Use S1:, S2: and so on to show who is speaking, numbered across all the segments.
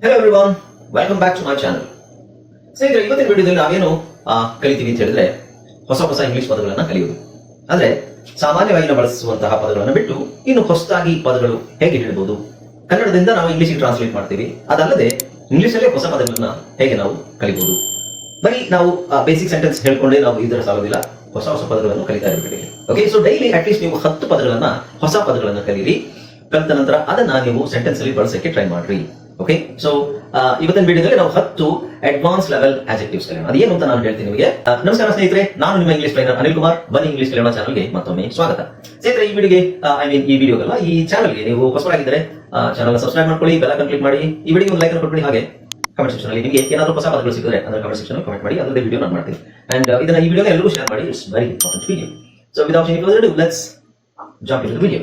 S1: Hello everyone welcome back to my channel ಸ್ನೇಹಿತರೆ, ಇವತ್ತಿನ ವಿಡಿಯೋದಲ್ಲಿ ನಾವೇನು ಕಲಿತೀವಿ ಅಂತ ಹೇಳಿದ್ರೆ ಹೊಸ ಹೊಸ ಇಂಗ್ಲಿಷ್ ಪದಗಳನ್ನು ಕಲಿಯೋದು ಅಂದ್ರೆ ಸಾಮಾನ್ಯವಾಗಿ ನಾವು ಬಳಸುವಂತಹ ಪದಗಳನ್ನು ಬಿಟ್ಟು ಇನ್ನು ಹೊಸದಾಗಿ ಪದಗಳು ಹೇಗೆ ಹೇಳ್ಬೋದು? ಕನ್ನಡದಿಂದ ನಾವು ಇಂಗ್ಲಿಷ್ಗೆ ಟ್ರಾನ್ಸ್ಲೇಟ್ ಮಾಡ್ತೀವಿ. ಅದಲ್ಲದೆ ಇಂಗ್ಲಿಷಲ್ಲೇ ಹೊಸ ಪದಗಳನ್ನ ಹೇಗೆ ನಾವು ಕಲಿಬಹುದು ಬರೀ ನಾವು ಬೇಸಿಕ್ ಸೆಂಟೆನ್ಸ್ ಹೇಳ್ಕೊಂಡೇ ನಾವು ಇದರ ಸಾಲೋದಿಲ್ಲ. ಹೊಸ ಹೊಸ ಪದಗಳನ್ನು ಕಲಿತಾ ಇರಬೇಕು ಓಕೆ ಸೊ ಡೈಲಿ ಅಟ್ಲೀಸ್ಟ್ ನೀವು ಹತ್ತು ಪದಗಳನ್ನ ಹೊಸ ಪದಗಳನ್ನು ಕಲೀರಿ. ಕಲಿತ ನಂತರ ಅದನ್ನ ನೀವು ಸೆಂಟೆನ್ಸ್ ಅಲ್ಲಿ ಬಳಸಕ್ಕೆ ಟ್ರೈ ಮಾಡ್ರಿ. ಓಕೆ ಸೊ ಇವತ್ತಿನ ವಿಡಿಯೋದಲ್ಲಿ ನಾವು ಹತ್ತು ಅಡ್ವಾನ್ಸ್ ಲೆವೆಲ್ ಆಜೆಕ್ಟಿವ್ಸ್ ಕಲಿಯೋಣ. ಅದೇನು ಅಂತ ನಾನು ಹೇಳ್ತೀನಿ ನಿಮಗೆ. ನಮಸ್ಕಾರ ಸ್ನೇಹಿತರೆ, ನಾನು ನಿಮ್ಮ ಇಂಗ್ಲಿಷ್ ಟ್ರೈನರ್ ಅನಿಲ್ ಕುಮಾರ್. ಬನ್ನಿ ಇಂಗ್ಲಿಷ್ ಕಲಿಯೋಣ ಚಾನಲ್ಗೆ ಮತ್ತೊಮ್ಮೆ ಸ್ವಾಗತ. ಸ್ನೇಹಿತರೆ, ಈ ವಿಡಿಯೋಗೆ ಐ ಮೀನ್ ಈ ವಿಡಿಯೋಗಲ್ಲ ಈ ಚಾನಲ್ಗೆ ನೀವು ಹೊಸಬರಾಗಿದ್ದರೆ ಚಾನಲ್ ಸಬ್ಸ್ಕ್ರೈಬ್ ಮಾಡ್ಕೊಳ್ಳಿ ಬೆಲ್ ಐಕನ್ ಕ್ಲಿಕ್ ಮಾಡಿ, ಈ ವಿಡಿಯೋ ಒಂದು ಲೈಕ್ ಕೊಟ್ಬಿಡಿ, ಹಾಗೆ ಕಮೆಂಟ್ ಸೆಕ್ಷನ್ ಅಲ್ಲಿ ನಿಮಗೆ ಏನಾದರೂ ಹೊಸ ಪದಗಳು ಸಿಕ್ಕಿದ್ರೆ ಅದರ ಕಮೆಂಟ್ ಸೆಕ್ಷನ್ ಕಮೆಂಟ್ ಮಾಡಿ ಅದರ ವಿಡಿಯೋ ನಾನು ಮಾಡ್ತೀನಿ. ಅಂಡ್ ಇದನ್ನ ಈ ವಿಡಿಯೋ ಎಲ್ಲರೂ ಶೇರ್ ಮಾಡಿ, it's very important video so without any further do let's jump in video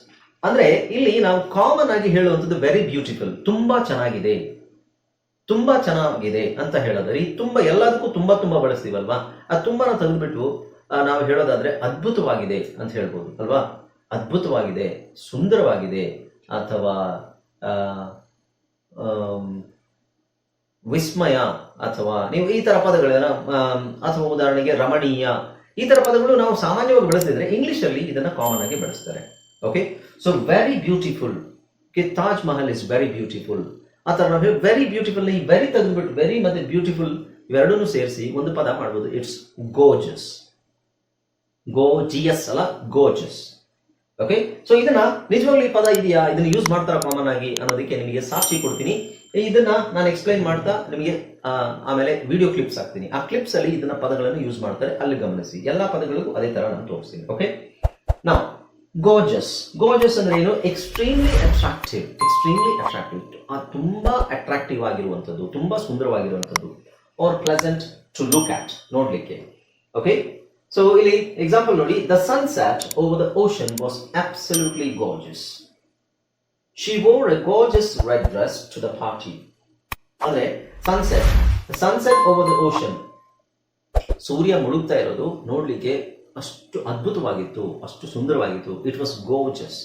S1: ಅಂದ್ರೆ ಇಲ್ಲಿ ನಾವು ಕಾಮನ್ ಆಗಿ ಹೇಳುವಂಥದ್ದು ವೆರಿ ಬ್ಯೂಟಿಫುಲ್ ತುಂಬಾ ಚೆನ್ನಾಗಿದೆ ತುಂಬಾ ಚೆನ್ನಾಗಿದೆ ಅಂತ ಹೇಳೋದ್ರೆ ಈ ತುಂಬಾ ಎಲ್ಲದಕ್ಕೂ ತುಂಬಾ ತುಂಬಾ ಬಳಸ್ತೀವಲ್ವಾ? ಆ ತುಂಬಾನ ತೆಗೆದ್ಬಿಟ್ಟು ನಾವು ಹೇಳೋದಾದ್ರೆ ಅದ್ಭುತವಾಗಿದೆ ಅಂತ ಹೇಳ್ಬೋದು, ಅಲ್ವಾ? ಅದ್ಭುತವಾಗಿದೆ, ಸುಂದರವಾಗಿದೆ, ಅಥವಾ ವಿಸ್ಮಯ, ಅಥವಾ ನೀವು ಈ ತರ ಪದಗಳನ್ನ ಅಥವಾ ಉದಾಹರಣೆಗೆ ರಮಣೀಯ, ಈ ತರ ಪದಗಳು ನಾವು ಸಾಮಾನ್ಯವಾಗಿ ಬಳಸಿದ್ರೆ ಇಂಗ್ಲಿಷ್ ಅಲ್ಲಿ ಇದನ್ನ ಕಾಮನ್ ಆಗಿ ಬಳಸ್ತಾರೆ okay so very beautiful K Taj Mahal is very beautiful ಆ ಥರ ನಾವು ವೆರಿ ಬ್ಯೂಟಿಫುಲ್ ಈ ವೆರಿ ತೆಗೆದ್ಬಿಟ್ಟು ವೆರಿ ಮತ್ತೆ ಬ್ಯೂಟಿಫುಲ್ ಇವೆರಡನ್ನೂ ಸೇರಿಸಿ ಒಂದು ಪದ ಮಾಡ್ಬೋದು it's gorgeous go G S ಅಲ್ಲ ಗೋಜಸ್ ಓಕೆ ಸೊ ಇದನ್ನ ನಿಜವಾಗ್ಲೂ ಈ ಪದ ಇದೆಯಾ ಇದನ್ನ ಯೂಸ್ ಮಾಡ್ತಾರ ಕಾಮನ್ ಆಗಿ ಅನ್ನೋದಕ್ಕೆ ನಿಮಗೆ ಸಾಕ್ಷಿ ಕೊಡ್ತೀನಿ ಇದನ್ನ ನಾನು ಎಕ್ಸ್ಪ್ಲೈನ್ ಮಾಡ್ತಾ ನಿಮಗೆ ಆಮೇಲೆ ವಿಡಿಯೋ ಕ್ಲಿಪ್ಸ್ ಹಾಕ್ತೀನಿ ಆ ಕ್ಲಿಪ್ಸ್ ಅಲ್ಲಿ ಇದನ್ನ ಪದಗಳನ್ನು ಯೂಸ್ ಮಾಡ್ತಾರೆ ಅಲ್ಲಿ ಗಮನಿಸಿ ಎಲ್ಲಾ ಪದಗಳಿಗೂ ಅದೇ ತರ ನಾನು ತೋರಿಸ್ತೀನಿ ಓಕೆ ನಾವು ಗೋಜಸ್ ಗೋಜಸ್ ಅಂದ್ರೆ ಏನು? ಎಕ್ಸ್ಟ್ರೀಮ್ಲಿ ಅಟ್ರಾಕ್ಟಿವ್ ಎಕ್ಸ್ಟ್ರೀಮ್ಲಿ ಅಟ್ರಾಕ್ಟಿವ್ ತುಂಬಾ ಅಟ್ರಾಕ್ಟಿವ್ ಆಗಿರುವಂಥದ್ದು, ತುಂಬಾ ಸುಂದರವಾಗಿರುವಂಥದ್ದು or pleasant to look at ನೋಡ್ಲಿಕ್ಕೆ. ಓಕೆ ಸೊ ಇಲ್ಲಿ ಎಕ್ಸಾಂಪಲ್ ನೋಡಿ. The sunset over the ocean was absolutely gorgeous she wore a gorgeous red dress to the party ಅಂದ್ರೆ sunset sunset over the ocean ಸೂರ್ಯ ಮುಳುಗ್ತಾ ಇರೋದು ನೋಡ್ಲಿಕ್ಕೆ ಅಷ್ಟು ಅದ್ಭುತವಾಗಿತ್ತು, ಅಷ್ಟು ಸುಂದರವಾಗಿತ್ತು. ಇಟ್ ವಾಸ್ ಗೋಚಸ್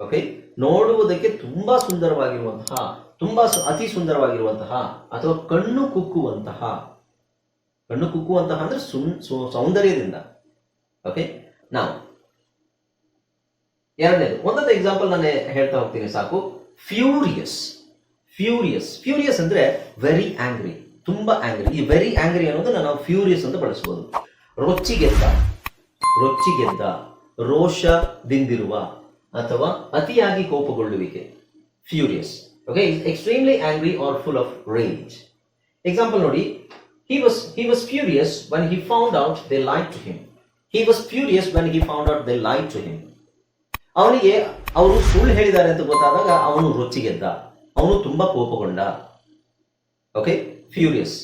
S1: ಓಕೆ ನೋಡುವುದಕ್ಕೆ ತುಂಬಾ ಸುಂದರವಾಗಿರುವಂತಹ, ತುಂಬಾ ಅತಿ ಸುಂದರವಾಗಿರುವಂತಹ ಅಥವಾ ಕಣ್ಣು ಕುಕ್ಕುವಂತಹ ಕಣ್ಣು ಕುಕ್ಕುವಂತಹ ಅಂದ್ರೆ ಸೌಂದರ್ಯದಿಂದ. ಓಕೆ ನಾವು ಎರಡನೇದು. ಒಂದೊಂದು ಎಕ್ಸಾಂಪಲ್ ನಾನು ಹೇಳ್ತಾ ಹೋಗ್ತೀನಿ ಸಾಕು. ಫ್ಯೂರಿಯಸ್ ಫ್ಯೂರಿಯಸ್ ಫ್ಯೂರಿಯಸ್ ಅಂದ್ರೆ ವೆರಿ ಆಂಗ್ರಿ ತುಂಬಾ ಆಂಗ್ರಿ ಈ ವೆರಿ ಆಂಗ್ರಿ ಅನ್ನೋದನ್ನ ನಾವು ಫ್ಯೂರಿಯಸ್ ಅಂತ ಬಳಸ್ಬೋದು. ರೊಚ್ಚಿಗೆದ್ದ. ರೊಚ್ಚಿಗೆದ್ದ. ರೋಷದಿಂದಿರುವ ಅಥವಾ ಅತಿಯಾಗಿ ಕೋಪಗೊಳ್ಳುವಿಕೆ. Furious okay extremely angry or full of rage example ನೋಡಿ, he was he was furious when he found out they lied to him. He was furious when he found out they lied to him. ಅವನಿಗೆ ಅವರು ಸುಳ್ಳು ಹೇಳಿದ್ದಾರೆ ಅಂತ ಗೊತ್ತಾದಾಗ ಅವನು ರೊಚ್ಚಿಗೆದ್ದ. ಅವನು ತುಂಬಾ ಕೋಪಗೊಂಡ. ಓಕೆ ಫ್ಯೂರಿಯಸ್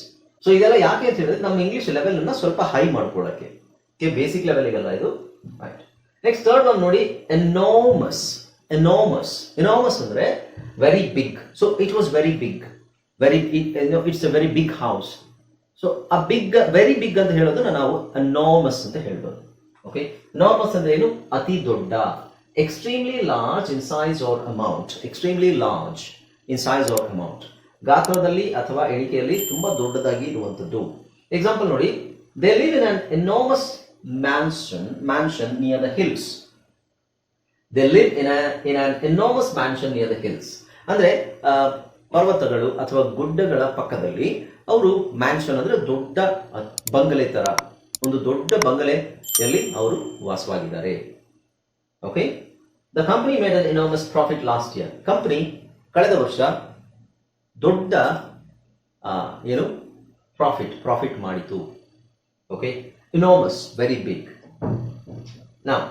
S1: ಸೊ ಇದೆಲ್ಲ ಯಾಕೆ ಅಂತ ಹೇಳಿದ್ರೆ ನಮ್ಮ ಇಂಗ್ಲಿಷ್ ಲೆವೆಲ್ ಅನ್ನ ಸ್ವಲ್ಪ ಹೈ ಮಾಡ್ಕೊಳ್ಳೋಕೆ. ಬೇಸಿಕ್ ಲೆವೆಲ್ಗೆಲ್ಲ ಇದು. ರೈಟ್ ನೆಕ್ಸ್ಟ್ ಥರ್ಡ್ ಒನ್ ನೋಡಿ ಎನೋಮಸ್ ಎನೋಮಸ್ ಎನೋಮಸ್ ಅಂದ್ರೆ very big so it was very big very it's a very big house so ಆ ಬಿಗ್ ವೆರಿ ಬಿಗ್ ಅಂತ ಹೇಳೋದನ್ನ ನಾವು ಅನೋಮಸ್ ಅಂತ ಹೇಳ್ಬೋದು. ಓಕೆ ನಾರ್ಮಸ್ ಅಂದ್ರೆ ಏನು? ಅತಿ ದೊಡ್ಡ. Extremely large in size or amount extremely large in size or amount ಗಾತ್ರದಲ್ಲಿ ಅಥವಾ ಎಣಿಕೆಯಲ್ಲಿ ತುಂಬಾ ದೊಡ್ಡದಾಗಿ ಇರುವಂತದ್ದು ಎಕ್ಸಾಂಪಲ್ ನೋಡಿ. They live in an enormous mansion mansion near the hills they live in in an enormous mansion near the hills ಅಂದ್ರೆ ಪರ್ವತಗಳು ಅಥವಾ ಗುಡ್ಡಗಳ ಪಕ್ಕದಲ್ಲಿ ಅವರು ಮ್ಯಾನ್ಷನ್ ಅಂದ್ರೆ ದೊಡ್ಡ ಬಂಗಲೆ ತರ. ಒಂದು ದೊಡ್ಡ ಬಂಗಲೆಯಲ್ಲಿ ಅವರು ವಾಸವಾಗಿದ್ದಾರೆ. Okay the company made an enormous profit last year company ಕಳೆದ ವರ್ಷ ದೊಡ್ಡ ಏನು? ಪ್ರಾಫಿಟ್ ಪ್ರಾಫಿಟ್ ಮಾಡಿತು. ಓಕೆ ಇನೋಮಸ್ ವೆರಿ ಬಿಗ್ ನಾವು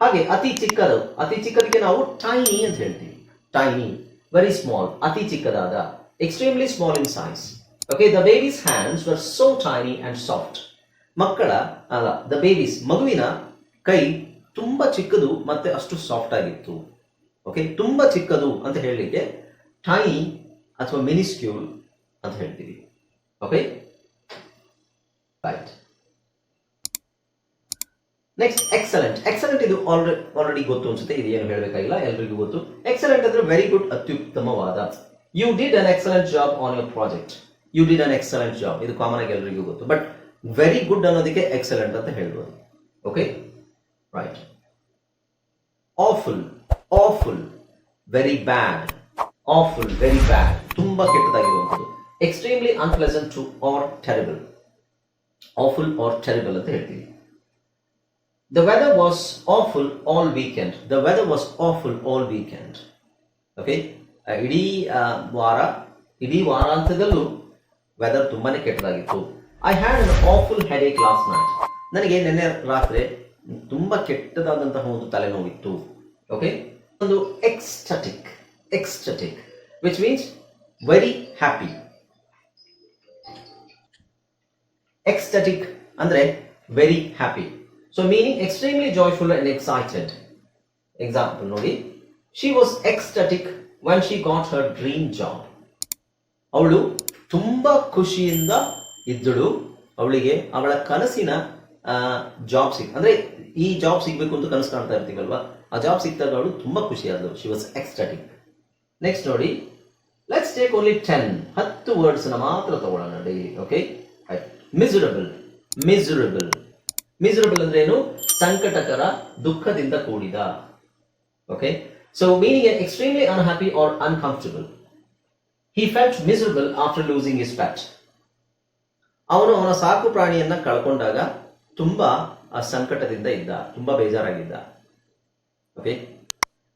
S1: ಹಾಗೆ ಅತಿ ಚಿಕ್ಕದು, ಅತಿ ಚಿಕ್ಕದಕ್ಕೆ ನಾವು ಟೈನಿ ಅಂತ ಹೇಳ್ತೀವಿ. ಟೈನಿ ವೆರಿ ಸ್ಮಾಲ್ ಅತಿ ಚಿಕ್ಕದಾದ extremely small in size okay the babies hands were so tiny and soft ಮಕ್ಕಳ, ಅಲ್ಲ ದ ಬೇಬೀಸ್ ಮಗುವಿನ ಕೈ ತುಂಬ ಚಿಕ್ಕದು ಮತ್ತೆ ಅಷ್ಟು ಸಾಫ್ಟ್ ಆಗಿತ್ತು. ಓಕೆ ತುಂಬ ಚಿಕ್ಕದು ಅಂತ ಹೇಳಲಿಕ್ಕೆ ಟೈನಿ ಅಥವಾ ಮಿನಿಸ್ಕ್ಯೂಲ್ ಅಂತ ಹೇಳ್ತೀವಿ okay right next excellent excellent ಇದು ಆಲ್ರೆಡಿ ಆಲ್ರೆಡಿ ಗೊತ್ತು ಅನ್ಸುತ್ತೆ ಇದು ಏನು ಹೇಳಬೇಕಾಗಿಲ್ಲ, ಎಲ್ರಿಗೂ ಗೊತ್ತು. ಎಕ್ಸಲೆಂಟ್ ಅಂದ್ರೆ ವೆರಿ ಗುಡ್ ಅತ್ಯುತ್ತಮವಾದ. You did an excellent job on your project you did an excellent job ಇದು ಕಾಮನ್ ಆಗಿ ಎಲ್ರಿಗೂ ಗೊತ್ತು. ಬಟ್ ವೆರಿ ಗುಡ್ ಅನ್ನೋದಕ್ಕೆ ಎಕ್ಸಲೆಂಟ್ ಅಂತ ಹೇಳ್ಬೋದು. Okay right awful awful very bad awful very bad ತುಂಬಾ ಕೆಟ್ಟದಾಗಿರುವಂಥದ್ದು. Extremely unpleasant to or terrible awful or terrible ಅಂತ ಹೇಳ್ತೀವಿ. The weather was awful all weekend the weather was awful all weekend okay ಇಡೀ ವಾರ, ಇಡೀ ವಾರಾಂತ್ಯದಲ್ಲೂ weather ತುಂಬಾನೇ ಕೆಟ್ಟದಾಗಿತ್ತು. I had an awful headache night ನನಗೆ ನಿನ್ನೆ ರಾತ್ರಿ ತುಂಬಾ ಕೆಟ್ಟದಾದಂತಹ ಒಂದು ತಲೆನೋವಿತ್ತು. ಓಕೆ ಒಂದು ecstatic ecstatic which means very happy ecstatic ಅಂದ್ರೆ very happy so meaning extremely joyful and excited example ನೋಡಿ. She was ecstatic when she got her dream job ಅವಳು ತುಂಬಾ ಖುಷಿಯಿಂದ ಇದ್ದಳು. ಅವಳಿಗೆ ಅವಳ ಕನಸಿನ ಜಾಬ್ ಸಿಗ್, ಅಂದ್ರೆ ಈ ಜಾಬ್ ಸಿಗ್ಬೇಕು ಅಂತ ಕನಸು ಕಾಣ್ತಾ ಇರ್ತೀವಲ್ವಾ? ಆ ಜಾಬ್ ಸಿಕ್ಕಿದಾಗ ಅವಳು ತುಂಬಾ ಖುಷಿಯಾದಳು. ಶಿ ವಾಸ್ ಎಕ್ಸ್ಟಟಿಕ್ ನೆಕ್ಸ್ಟ್ ನೋಡಿ. ಲೆಟ್ಸ್ ಟೇಕ್ ಓನ್ಲಿ ಟೆನ್ ಹತ್ತು ವರ್ಡ್ಸ್ ಮಾತ್ರ ತಗೊಳ್ಳೋಣ daily okay miserable miserable miserable ಅಂದ್ರೆ ಏನು? ಸಂಕಟಕರ, ದುಃಖದಿಂದ ಕೂಡಿದ okay so meaning extremely unhappy or uncomfortable he felt miserable after losing his pet ಅವನು ಅವನ ಸಾಕು ಪ್ರಾಣಿಯನ್ನ ಕಳ್ಕೊಂಡಾಗ ತುಂಬಾ, ಆ, ಸಂಕಟದಿಂದ ಇದ್ದ, ತುಂಬಾ ಬೇಜಾರಾಗಿದ್ದ okay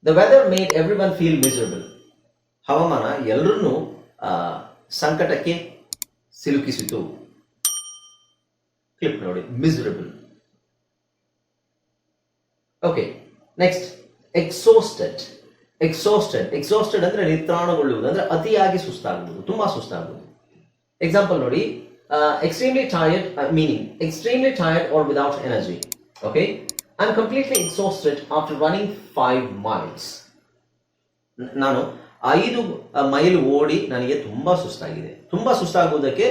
S1: the weather made everyone feel miserable ಹವಾಮಾನ ಎಲ್ಲರನ್ನೂ ಸಂಕಟಕ್ಕೆ ಸಿಲುಕಿಸಿತು. ಕ್ಲಿಪ್ ನೋಡಿ miserable okay next exhausted exhausted exhausted ಅಂದ್ರೆ ನಿತ್ರಾಣಗೊಳ್ಳುವುದು, ಅಂದ್ರೆ ಅತಿಯಾಗಿ ಸುಸ್ತಾಗುವುದು ತುಂಬಾ ಸುಸ್ತಾಗುವುದು ಎಕ್ಸಾಂಪಲ್ ನೋಡಿ extremely tired meaning extremely tired or without energy okay I am completely exhausted after running five miles ನಾನು ಐದು ಮೈಲ್ ಓಡಿ ನನಗೆ ತುಂಬ ಸುಸ್ತಾಗಿದೆ. ತುಂಬ ಸುಸ್ತಾಗುವುದಕ್ಕೆ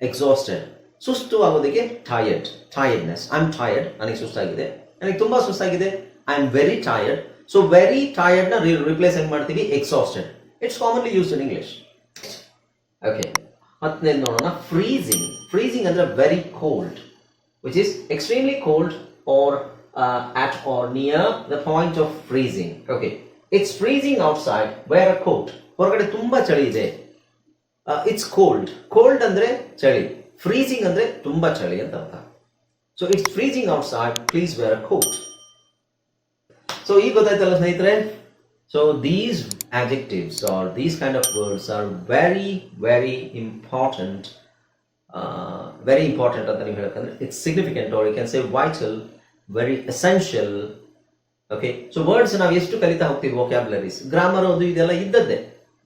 S1: ಎಕ್ಸಾಸ್ಟೆಡ್ ಸುಸ್ತು ಆಗೋದಕ್ಕೆ tired tiredness I am tired ನನಗೆ ಸುಸ್ತಾಗಿದೆ. ನನಗೆ ತುಂಬ ಸುಸ್ತಾಗಿದೆ. I am very tired so very ಟಯರ್ಡ್ನ replace ಹೆಂಗ್ ಮಾಡ್ತೀವಿ? Exhausted it's commonly use in English okay ಹತ್ತನೇದು ನೋಡೋಣ. ಫ್ರೀಸಿಂಗ್ ಫ್ರೀಸಿಂಗ್ ಅಂದ್ರೆ very cold which is extremely cold or at or near the point of freezing okay it's freezing outside wear a coat ಹೊರಗಡೆ ತುಂಬಾ ಚಳಿ ಇದೆ. It's cold cold ಅಂದ್ರೆ ಚಳಿ. Freezing ಅಂದ್ರೆ ತುಂಬಾ ಚಳಿ ಅಂತ ಅರ್ಥ. So it's freezing outside please wear a coat so ಈಗ ಗೊತ್ತಾಯ್ತಲ್ಲ ಸ್ನೇಹಿತರೆ? So these adjectives or these kind of words are very very important uh, very important ಅಂತ ನೀವು ಹೇಳಕ್ಕಂದ್ರೆ it's significant or you can say vital very essential okay so words ನಾವು ಎಷ್ಟು ಕಲಿತಾ ಹೋಗ್ತೀವಿ ವೊಕ್ಯಾಬ್ಲರೀಸ್ grammar ಅದು ಇದೆಲ್ಲ ಇದ್ದದ್ದೇ.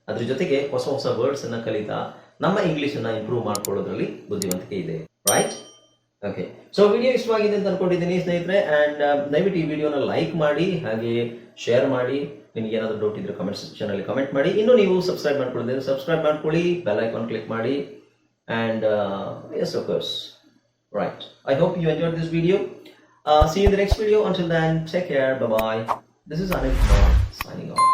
S1: ಅದ್ರ ಜೊತೆಗೆ ಹೊಸ ಹೊಸ ವರ್ಡ್ಸ್ ಅನ್ನ ಕಲಿತಾ ನಮ್ಮ ಇಂಗ್ಲಿಷ್ ಅನ್ನ ಇಂಪ್ರೂವ್ ಮಾಡ್ಕೊಳ್ಳೋದ್ರಲ್ಲಿ ಬುದ್ಧಿವಂತಿಕೆ ಇದೆ. ರೈಟ್ ಓಕೆ ಸೊ ವಿಡಿಯೋ ಇಷ್ಟವಾಗಿದೆ ಅಂತ ಅನ್ಕೊಂಡಿದ್ದೀನಿ ಸ್ನೇಹಿತರೆ. ಅಂಡ್ ದಯವಿಟ್ಟು ಈ ವಿಡಿಯೋನ ಲೈಕ್ ಮಾಡಿ, ಹಾಗೆ ಶೇರ್ ಮಾಡಿ. ನಿಮ್ಗೆ ಏನಾದರೂ ಡೌಟ್ ಇದ್ರೆ ಕಮೆಂಟ್ ಸೆಕ್ಷನ್ ಅಲ್ಲಿ ಕಮೆಂಟ್ ಮಾಡಿ. ಇನ್ನು ನೀವು ಸಬ್ಸ್ಕ್ರೈಬ್ ಮಾಡ್ಕೊಳ್ಳಿ ಸಬ್ಸ್ಕ್ರೈಬ್ ಮಾಡ್ಕೊಳ್ಳಿ. ಬೆಲ್ ಐಕಾನ್ ಕ್ಲಿಕ್ ಮಾಡಿ. And yes of course right I hope you enjoy this video. Uh, see you in the next video. Until then take care. Bye bye this is anil signing off